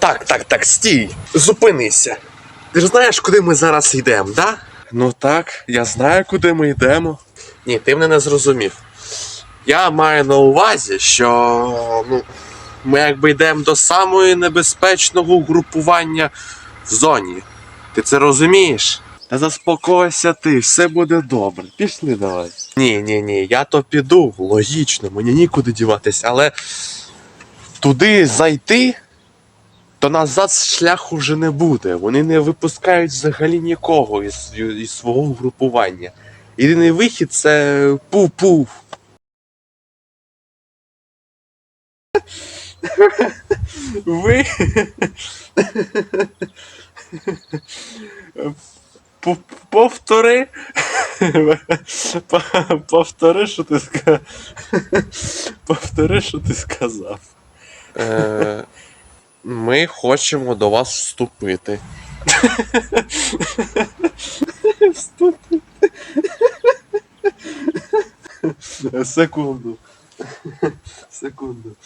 Так, так, так, стій. Зупинися. Ти ж знаєш, куди ми зараз йдемо, да? Ну так, я знаю, куди ми йдемо. Ні, ти мене не зрозумів. Я маю на увазі, що ну, ми якби йдемо до самого небезпечного угрупування в зоні. Ти це розумієш? Та заспокойся ти, все буде добре. Пішли давай. Ні, ні, ні, я то піду, логічно, мені нікуди діватись, але туди зайти, то назад шляху вже не буде. Вони не випускають взагалі нікого із, із свого угрупування. Єдиний вихід це пу-пу. Ви. Повтори. Повтори, що ти сказав. Повтори, що ти сказав. Ми хочемо до вас вступити. Вступити. Секунду. Секунду.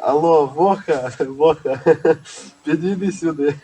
Алло, Воха, Воха, підійди сюди.